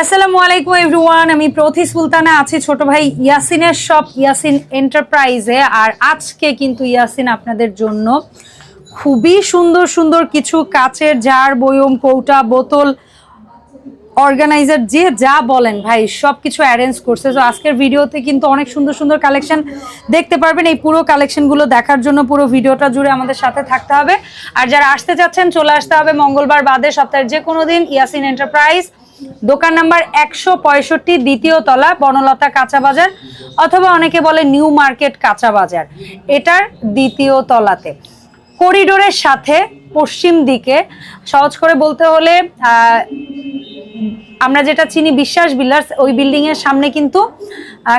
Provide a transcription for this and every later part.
আসসালামু আলাইকুম এভরিওয়ান আমি প্রথি সুলতানা আছি, ছোট ভাই ইয়াসিনের শপ ইয়াসিন এন্টারপ্রাইজে আর আজকে কিন্তু ইয়াসিন আপনাদের জন্য খুবই সুন্দর সুন্দর কিছু কাচের জার, বয়ম, কৌটা, বোতল অর্গানাইজার যে যা বলেন, ভাই সব কিছু অ্যারেঞ্জ করছে। তো আজকের ভিডিওতে কিন্তু অনেক সুন্দর সুন্দর কালেকশন দেখতে পারবেন। এই পুরো কালেকশনগুলো দেখার জন্য পুরো ভিডিওটা জুড়ে আমাদের সাথে থাকতে হবে। আর যারা আসতে চাচ্ছেন, চলে আসতে হবে মঙ্গলবার বাদে সপ্তাহের যে কোনো দিন ইয়াসিন এন্টারপ্রাইজ দোকান নাম্বার একশো পঁয়ষট্টি, দ্বিতীয় তলা, বনলতা কাঁচা বাজার, অথবা অনেকে বলে নিউ মার্কেট কাঁচা বাজার। এটার দ্বিতীয় তলাতে। করিডোরের সাথে পশ্চিম দিকে, সহজ করে বলতে হলে আমরা যেটা চিনি বিশ্বাস বিল্ডার্স ওই বিল্ডিং এর সামনে কিন্তু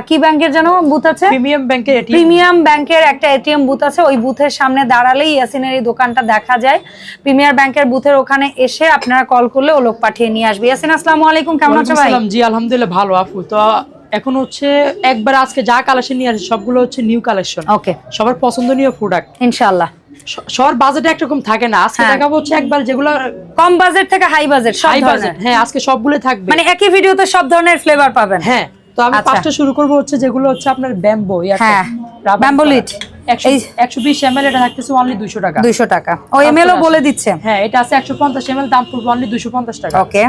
কি ব্যাংকের যেন বুথ আছে? প্রিমিয়াম ব্যাংকের প্রিমিয়াম ব্যাংকের একটা এটিএম বুথ আছে ওই বুথের সামনে দাঁড়ালেই ইয়াসিনের এই দোকানটা দেখা যায়। প্রিমিয়ার ব্যাংকের বুথের ওখানে এসে আপনারা কল করলে ও লোক পাঠিয়ে নিয়ে আসবে। ইয়াসিন আসসালামু আলাইকুম কেমন আছো ভাই? জি আলহামদুলিল্লাহ ভালো আপু। তো এখন হচ্ছে একবার আজকে যা কালেকশন নিয়ে আসে সবগুলো হচ্ছে নিউ কালেকশন ওকে সবার পছন্দনীয় প্রোডাক্ট ইনশাআল্লাহ। সবার বাজেট একরকম থাকে না। আজকে হ্যাঁ। দেখাবো হচ্ছে একবার যেগুলো কম বাজেট থেকে হাই বাজেট হাই বাজেট হ্যাঁ আজকে সবগুলো থাকবে। মানে একই ভিডিওতে সব ধরনের ফ্লেভার পাবেন। হ্যাঁ তো আমি আচ্ছা। পাঁচটা শুরু করব হচ্ছে যেগুলো হচ্ছে আপনার ব্যাম্বো হ্যাঁ। এই- একশো বিশ এম এটা থাকতেছে অনলি দুশো টাকা। দুইশো টাকা। ও এমএলও বলে দিচ্ছে। হ্যাঁ এটা আছে একশো পঞ্চাশ এম দাম পড়বে অনলি দুশো পঞ্চাশ টাকা। ওকে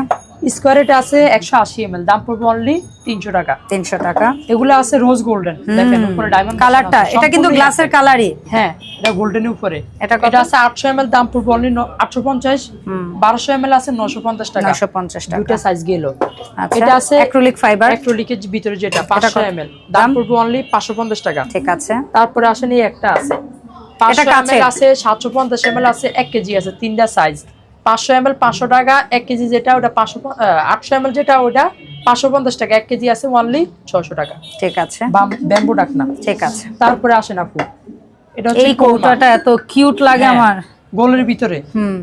স্কোয়ার এটা আছে একশো আশি এম দাম পড়বে অনলি তিনশো টাকা। তিনশো টাকা। এগুলো আছে রোজ গোল্ডেন দেখেন উপরে ডায়মন্ড কালারটা এটা কিন্তু গ্লাসের কালারই হ্যাঁ এটা গোল্ডেনের উপরে। এটা এটা আছে আটশো এম দাম পড়বে অনলি আটশো পঞ্চাশ। বারোশো এম আছে নশো পঞ্চাশ টাকা। নশো পঞ্চাশ টাকা। দুইটা সাইজ গেল এটা আছে অ্যাক্রিলিক ফাইবার অ্যাক্রিলিকের ভিতরে যেটা পাঁচশো এম দাম পড়বে অনলি পাঁচশো পঞ্চাশ টাকা। ঠিক আছে। তারপরে আসেন এই একটা আছে। পাঁচশো। এম আছে সাতশো পঞ্চাশ এম আছে এক কেজি আছে তিনটা সাইজ পাঁচশো এম এল পাঁচশো টাকা এক কেজি যেটা ওটা পাঁচশো আটশো এম এল যেটা ওটা পাঁচশো পঞ্চাশ টাকা এক কেজি আছে অনলি ছশো টাকা। ঠিক আছে। ব্যাম্বু ডাক না ঠিক আছে। তারপরে আসেন আপু এটা এই কৌটাটা এত কিউট লাগে হ্যাঁ, আমার। গোলের ভিতরে।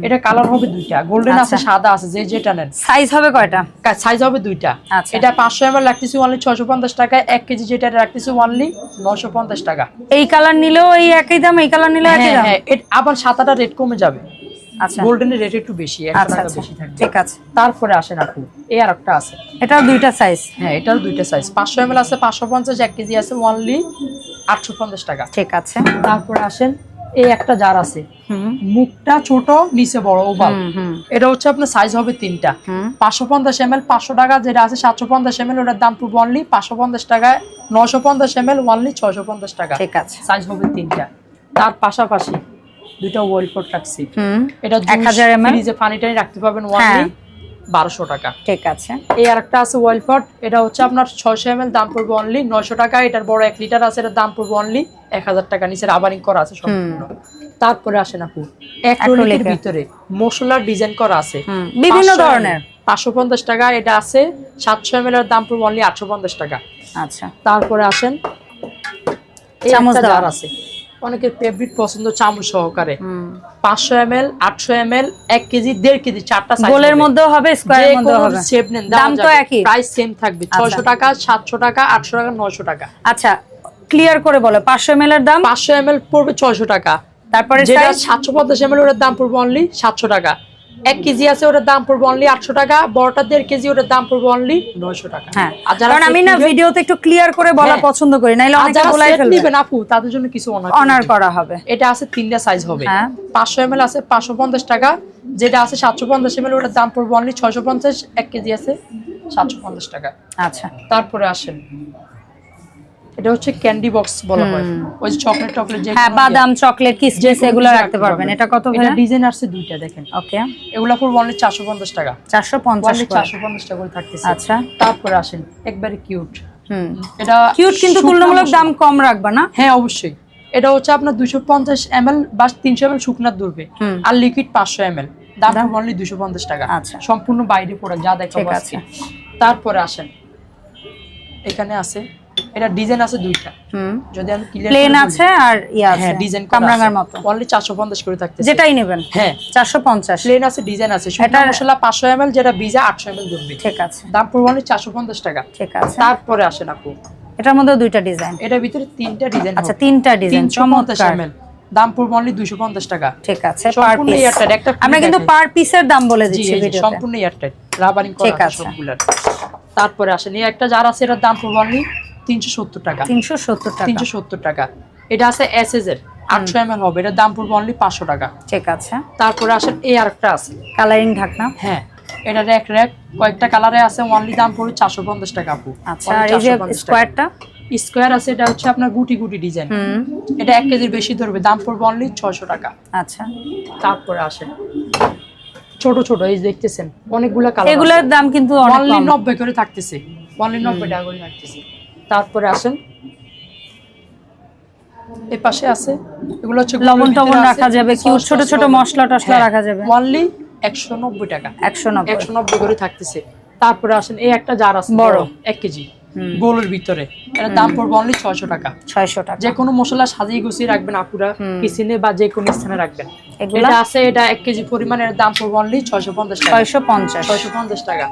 এটা কালার হবে দুইটা। গোল্ডেন আছে আচ্ছা। সাদা আছে যে যেটা নেন। সাইজ হবে কয়টা? সাইজ হবে দুইটা। আচ্ছা। এটা পাঁচশো এম এল রাখতেছি অনলি ছশো পঞ্চাশ টাকা এক কেজি যেটা রাখতেছি অনলি নশো পঞ্চাশ টাকা। এই কালার নিলেও এই একই দাম এই কালার নিলেও একই হ্যাঁ দাম? হ্যাঁ আবার সাতাটা রেট কমে যাবে। গোল্ডেনের রেট একটু বেশি আচ্ছা আচ্ছা। বেশি ঠিক আছে। তারপরে আসেন এই আর একটা আছে। এটাও দুইটা সাইজ হ্যাঁ এটার দুইটা সাইজ পাঁচশো এম আছে পাঁচশো পঞ্চাশ এক কেজি আছে অনলি আটশো পঞ্চাশ টাকা। ঠিক আছে। তারপরে আসেন এই একটা জার আছে। মুখটা ছোট নিচে বড় ওভাল এটা হচ্ছে আপনার সাইজ হবে তিনটা। পাঁচশো পঞ্চাশ এম এল পাঁচশো টাকা যেটা আছে সাতশো পঞ্চাশ এম এল ওটার দাম পড়বে অনলি পাঁচশো পঞ্চাশ টাকায় নশো পঞ্চাশ এম এল অনলি ছয়শো পঞ্চাশ টাকা। ঠিক আছে। সাইজ হবে তিনটা। তার পাশাপাশি দুইটা ওয়েল ফোর রাখছি এটা 1000 ml? ফ্রিজে পানি টানি রাখতে পারবেন হ্যাঁ। অনলি বারোশো টাকা। ঠিক আছে। এই আরেকটা আছে ওয়েল পট এটা হচ্ছে আপনার ছয়শো এম দাম পড়বে অনলি নয়শো টাকা এটার বড় এক লিটার আছে এটার দাম পড়বে অনলি এক হাজার টাকা নিচে রাবারিং করা আছে সম্পূর্ণ। তারপরে আসেন আপু অ্যাক্রিলিকের। ভিতরে মশলার ডিজাইন করা আছে। বিভিন্ন ধরনের। পাঁচশো পঞ্চাশ টাকা এটা আছে সাতশো এম এর দাম পড়বে অনলি আটশো পঞ্চাশ টাকা। আচ্ছা। তারপরে আসেন চামচ জার আছে। অনেকের ফেভারিট পছন্দ চামচ সহকারে। পাঁচশো এম এল আটশো এম এল এক কেজি দেড় কেজি চারটা গোলের। মধ্যেও হবে স্কোয়ারের মধ্যেও হবে। shape নেন, দাম তো একই। প্রাইস সেম থাকবে আচ্ছা। ছয়শো টাকা সাতশো টাকা আটশো টাকা নয়শো টাকা। আচ্ছা ক্লিয়ার করে বলো পাঁচশো এম এর দাম? পাঁচশো এম এল পড়বে ছয়শো টাকা। তারপরে যেটা সাইজ সাতশো পঞ্চাশ এম এল ওর দাম পড়বে অনলি সাতশো টাকা। এক কেজি আছে ওটার দাম পড়বে অনলি আটশো টাকা। বড়টা দেড় কেজি ওটার দাম পড়বে অনলি নয়শো টাকা। হ্যাঁ কারণ আমি না ভিডিওতে একটু ক্লিয়ার করে বলা হ্যাঁ। পছন্দ করি নাইলে আর অনেকে বলাই ফেলবে। নিবেন আপু তাদের জন্য কিছু অনার করা হবে। এটা আছে তিনটা সাইজ হবে। হ্যাঁ। পাঁচশো এম আছে পাঁচশো পঞ্চাশ টাকা। যেটা আছে সাতশো পঞ্চাশ এম ওটার দাম পড়বে অনলি ছয়শো পঞ্চাশ। এক কেজি আছে সাতশো পঞ্চাশ টাকা। আচ্ছা। তারপরে আসেন। এটা হচ্ছে ক্যান্ডি বক্স বলা হয়। ওই যে চকলেট টকলেট যে হ্যাঁ বাদাম চকলেট কিসমিস এগুলো রাখতে পারবেন। এটা কত ভাইয়া ডিজাইন আসছে দুইটা দেখেন। ওকে। এগুলা পড়বে অনলি চারশো পঞ্চাশ টাকা। চারশো পঞ্চাশ অনলি চারশো পঞ্চাশ টাকা করে থাকতেছে। আচ্ছা। তারপরে আসেন একবারে কিউট হুম। এটা কিউট কিন্তু তুলনামূলক দাম কম রাখবা না? হ্যাঁ অবশ্যই। এটা হচ্ছে আপনার দুশো পঞ্চাশ এম বা তিনশো এম এল শুকনার ধরবে আর লিকুইড পাঁচশো এম এল দাম? অনলি দুশো পঞ্চাশ টাকা। আচ্ছা। সম্পূর্ণ বাইরে পড়ে যা আছে। তারপরে আসেন। এখানে আছে এটা ডিজাইন আছে দুইটা। হুম। যদি আমি প্লেন আছে আর ইয়া আছে হ্যাঁ ডিজাইন কামরাঙ্গার মতো। অনলি চারশো পঞ্চাশ করে থাকতে যেটাই নেবেন। হ্যাঁ। চারশো পঞ্চাশ। প্লেন আছে ডিজাইন আছে। এটার- মশলা পাঁচশো এম এল যেটা ভিজা আটশো এম এল ধরবে ঠিক আছে। দাম পড়বে অনলি চারশো পঞ্চাশ টাকা। ঠিক আছে। তারপরে আসেন আপু। এটার মধ্যে দুইটা ডিজাইন এটার ভিতরে তিনটা ডিজাইন আচ্ছা তিনটা ডিজাইন চমৎকার। দাম পড়বে অনলি দুইশো পঞ্চাশ টাকা। ঠিক আছে পার সম্পূর্ণ পিস এয়ারটাইট একটা আমরা কিন্তু পার পিসের দাম বলে দিচ্ছি ভিডিওতে। সম্পূর্ণ এয়ারটাইট রাবারিং করা আছে। আছে। তারপরে আসেন। এই একটা যার আছে এটার দাম পড়বে অনলি তিনশো সত্তর টাকা। 370 টাকা। তিনশো সত্তর টাকা। এটা আছে এসএস এর। আটশো এম হবে। এটার দাম পড়বে অনলি পাঁচশো টাকা। ঠিক আছে। তারপরে আসেন এই আরেকটা আছে কালারিং ঢাকনা। হ্যাঁ। এটা র্যাক র্যাক কয়েকটা কালারে আছে অনলি দাম পড়বে চারশো পঞ্চাশ টাকা আপু। আচ্ছা এই যে স্কোয়ারটা স্কোয়ার আছে এটা হচ্ছে আপনার গুটি গুটি ডিজাইন এটা এক কেজির বেশি ধরবে। দাম পড়বে অনলি ছয়শো টাকা। আচ্ছা। তারপরে আসেন ছোট ছোট এই দেখতেছেন অনেকগুলা কালার এগুলোর দাম কিন্তু অনলি নব্বই করে থাকতেছে। অনলি নব্বই টাকা করে থাকতেছে। তারপরে আসেন। এ পাশে আছে। এগুলো হচ্ছে লবণ টবণ রাখা যাবে কিউট ছোট ছোট মশলা টশলা রাখা যাবে। অনলি একশো নব্বই টাকা। একশো নব্বই। একশো নব্বই করে থাকতেছে। তারপরে আসেন এই একটা জার আছে বড়। এক কেজি। গোলের ভিতরে। এটার দাম পড়বে অনলি ছয়শো টাকা। ছয়শো টাকা। যে কোনো মশলা সাজিয়ে গুছিয়ে রাখবেন আপুরা কিচেনে বা যে কোনো স্থানে রাখবেন। এটা আছে এটা এক কেজি পরিমাণ এর দাম পড়বে অনলি ছয়শো পঞ্চাশ টাকা। ছয়শো পঞ্চাশ। ছয়শো পঞ্চাশ টাকা।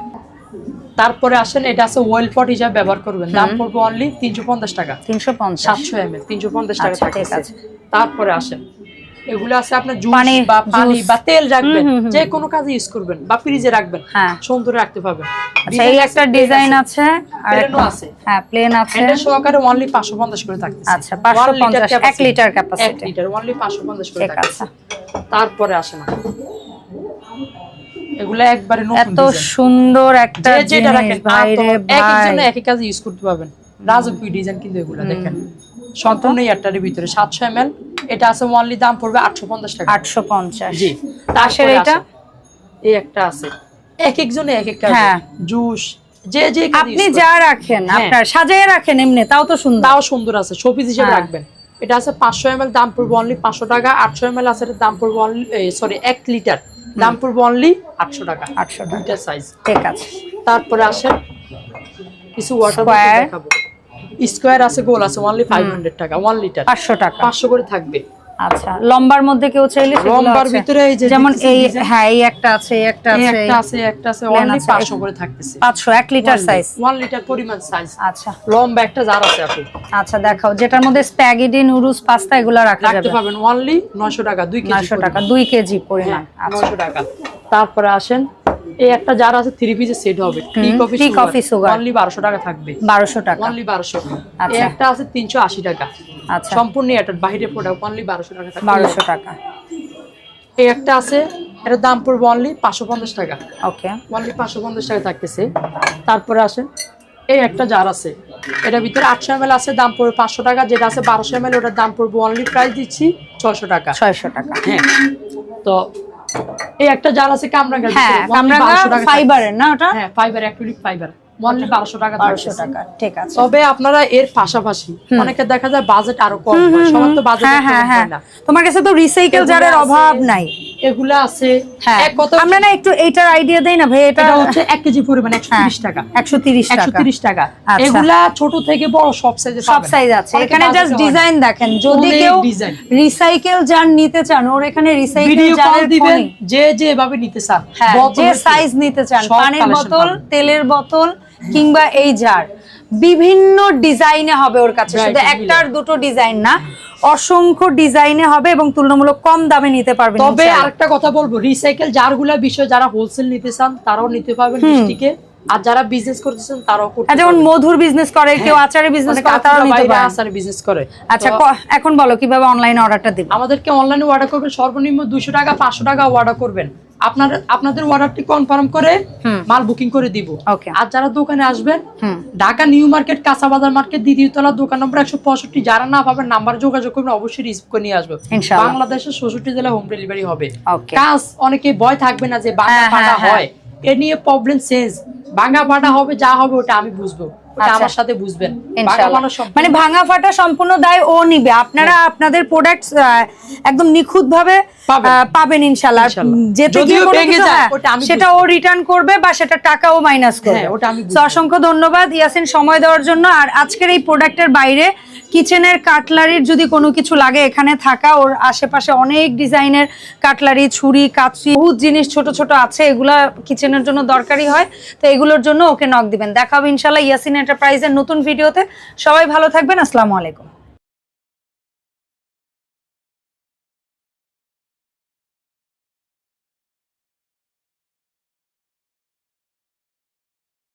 তারপরে আসেন এটা আছে ওয়েল পট হিসাবে ব্যবহার করবেন। দাম পড়বে অনলি তিনশো পঞ্চাশ টাকা। তিনশো পঞ্চাশ। সাতশো এম এল তিনশো পঞ্চাশ টাকা আচ্ছা, থাকতেছে তারপরে আসেন। এগুলো আছে আপনার জুস বা পানি বা তেল রাখবেন। যে কোনো কাজে ইউজ করবেন বা ফ্রিজে রাখবেন। হ্যাঁ। সুন্দর রাখতে পারবেন। আচ্ছা এই একটা ডিজাইন আছে। আর একটা- আছে। হ্যাঁ প্লেন আছে। সহকারে অনলি পাঁচশো পঞ্চাশ করে থাকতেছে। আচ্ছা, 550 এক লিটার অনলি করে থাকতেছে। তারপরে আসে না এগুলা একবারে নতুন এত সুন্দর একটা যেটা রাখেন এক একজন এক এক কাজে ইউজ করতে পারবেন। রাজকীয় ডিজাইন কিন্তু এগুলা দেখেন। সম্পূর্ণ ভিতরে সাতশো এম এটা আছে ওয়ানলি দাম পড়বে আটশো পঞ্চাশ টাকা। আটশো পঞ্চাশ। জি। তারপরে এটা? এই একটা আছে। এক একজনে এক এক হ্যাঁ। জুস যে যে আপনি যা রাখেন হ্যাঁ। আপনার সাজিয়ে রাখেন এমনি তাও তো সুন্দর। তাও সুন্দর আছে শোপিস হিসেবে হ্যাঁ। রাখবেন। এটা আছে পাঁচশো এম দাম পড়বে অনলি পাঁচশো টাকা। আটশো এম আছে দাম পড়বে অনলি সরি এক লিটার দাম পড়বে অনলি আটশো টাকা। আটশো টাকা। দুইটা সাইজ ঠিক আছে। তারপরে আসেন কিছু ওয়াটার দেখাবো। স্কোয়ার আছে গোল আছে only five hundred taka one litre পাঁচশো টাকা। পাঁচশো করে থাকবে। আচ্ছা লম্বার মধ্যে কেউ চাইলে লম্বার ভিতরে এই যে যেমন এই হ্যাঁ এই একটা আছে এই একটা আছে একটা আছে একটা আছে অনলি আছে। পাঁচশো করে থাকতেছে। পাঁচশো এক লিটার সাইজ ওয়ান লিটার পরিমাণ সাইজ আচ্ছা। লম্বা একটা জার আছে আপনি আচ্ছা দেখাও যেটার মধ্যে স্প্যাগেটি নুডলস পাস্তা এগুলো রাখা রাখতে যাবে। পারবেন অনলি নয়শো টাকা দুই কেজি নয়শো টাকা দুই কেজি পরিমাণ হ্যাঁ, আচ্ছা। টাকা। তারপরে আসেন এই একটা জার আছে থ্রি পিসের সেট হবে টি কফি sugar। অনলি বারোশো টাকা থাকবে। বারোশো টাকা। অনলি বারোশো। আচ্ছা। এই একটা আছে তিনশো আশি টাকা। আচ্ছা। সম্পূর্ণ এটা বাইরে প্রোডাক্ট অনলি বারোশো টাকা থাকবে। বারোশো টাকা। এই একটা আছে এটার দাম পড়বে অনলি পাঁচশো পঞ্চাশ টাকা। ওকে। অনলি পাঁচশো পঞ্চাশ টাকা থাকতেছে। তারপরে আসেন এই একটা জার আছে। এটার ভিতরে আটশো এম আছে দাম পড়বে পাঁচশো টাকা। যেটা আছে বারোশো এম ওটার দাম পড়বে অনলি প্রাইস দিচ্ছি ছয়শো টাকা। ছয়শো টাকা। হ্যাঁ। তো এই একটা জাল আছে কামরাঙ্গা হ্যাঁ কামরাঙ্গা ফাইবারের না ওটা? হ্যাঁ ফাইবার অ্যাক্রিলিক ফাইবার অনলি টাকা। টাকা ঠিক আছে। তবে আপনারা এর পাশাপাশি অনেকে দেখা যায় বাজেট আরও কম সবার তো বাজেট হ্যাঁ হ্যাঁ হ্যাঁ। না। তোমার কাছে তো রিসাইকেল যারের জারের অভাব নাই। এগুলা আছে। হ্যাঁ। আমরা না একটু এইটার আইডিয়া দেই না ভাই এটা হচ্ছে এক কেজি পরিমাণ একশো তিরিশ টাকা। একশো তিরিশ একশো টাকা তিরিশ টাকা। আচ্ছা। এগুলা ছোট থেকে বড় সব সাইজে সব সাইজ আছে। এখানে জাস্ট ডিজাইন দেখেন। যদি কেউ রিসাইকেল জার নিতে চান ওর এখানে রিসাইকেল দিবেন। যে যেভাবে নিতে চান। হ্যাঁ যে সাইজ নিতে চান পানির বোতল তেলের বোতল কিংবা এই জার বিভিন্ন ডিজাইনে হবে ওর কাছে। শুধু একটার দুটো ডিজাইন না। অসংখ্য ডিজাইনে হবে এবং তুলনামূলক কম দামে নিতে পারবেন তবে। আরেকটা কথা বলব রিসাইকেল জারগুলা বিষয় যারা হোলসেল নিতে চান তারাও নিতে পারবেন ডিস্ট্রিক্টে আর যারা বিজনেস করতেছেন তারাও করতে যেমন মধুর বিজনেস করে কেউ হ্যাঁ। আচারের বিজনেস করে তারাও নিতে বাইরে পারেন। আচার বিজনেস করে। আচ্ছা এখন বলো কীভাবে অনলাইনে অর্ডারটা আমাদেরকে অনলাইনে অর্ডার করবেন সর্বনিম্ন দুশো টাকা পাঁচশো টাকা অর্ডার করবেন। আপনার আপনাদের অর্ডারটি কনফার্ম করে মাল বুকিং করে দিব। ওকে আর যারা দোকানে আসবেন ঢাকা নিউ মার্কেট কাঁচাবাজার মার্কেট দ্বিতীয় তলা দোকান নম্বর একশো পঁয়ষট্টি যারা না পাবেন নাম্বার যোগাযোগ করবেন অবশ্যই রিসিভ করে নিয়ে আসব বাংলাদেশের ষষ্ঠটি জেলায় হোম ডেলিভারি হবে। কাজ অনেকে ভয় থাকবে না যে ভাঙা হ্যাঁ, হ্যাঁ, হ্যাঁ। হয়। এ নিয়ে প্রবলেম চেঞ্জ ভাঙা ফাটা হবে যা হবে ওটা আমি বুঝব। আমার সাথে বুঝবেন। মানে ভাঙা ফাটা সম্পূর্ণ দায় ও নিবে। আপনারা আপনাদের প্রোডাক্ট একদম নিখুঁত ভাবে পাবেন। ইনশাল্লাহ। যেতে যায়, হ্যাঁ, ওটা আমি সেটা ও রিটার্ন করবে বা সেটা টাকাও মাইনাস করবে। হ্যাঁ, ওটা আমি তো বুঝব। অসংখ্য ধন্যবাদ ইয়াসিন সময় দেওয়ার জন্য। আর আজকের এই প্রোডাক্টের বাইরে কিচেনের কাটলারির যদি কোনো কিছু লাগে এখানে থাকা ওর আশেপাশে অনেক ডিজাইনের কাটলারি ছুরি কাচি বহুত জিনিস ছোট ছোট আছে এগুলা কিচেনের জন্য দরকারি হয়। তো এগুলোর জন্য ওকে নক দিবেন। দেখাবো ইনশাল্লাহ ইয়াসিন এন্টারপ্রাইজের নতুন ভিডিওতে সবাই ভালো থাকবেন। আসসালামু আলাইকুম।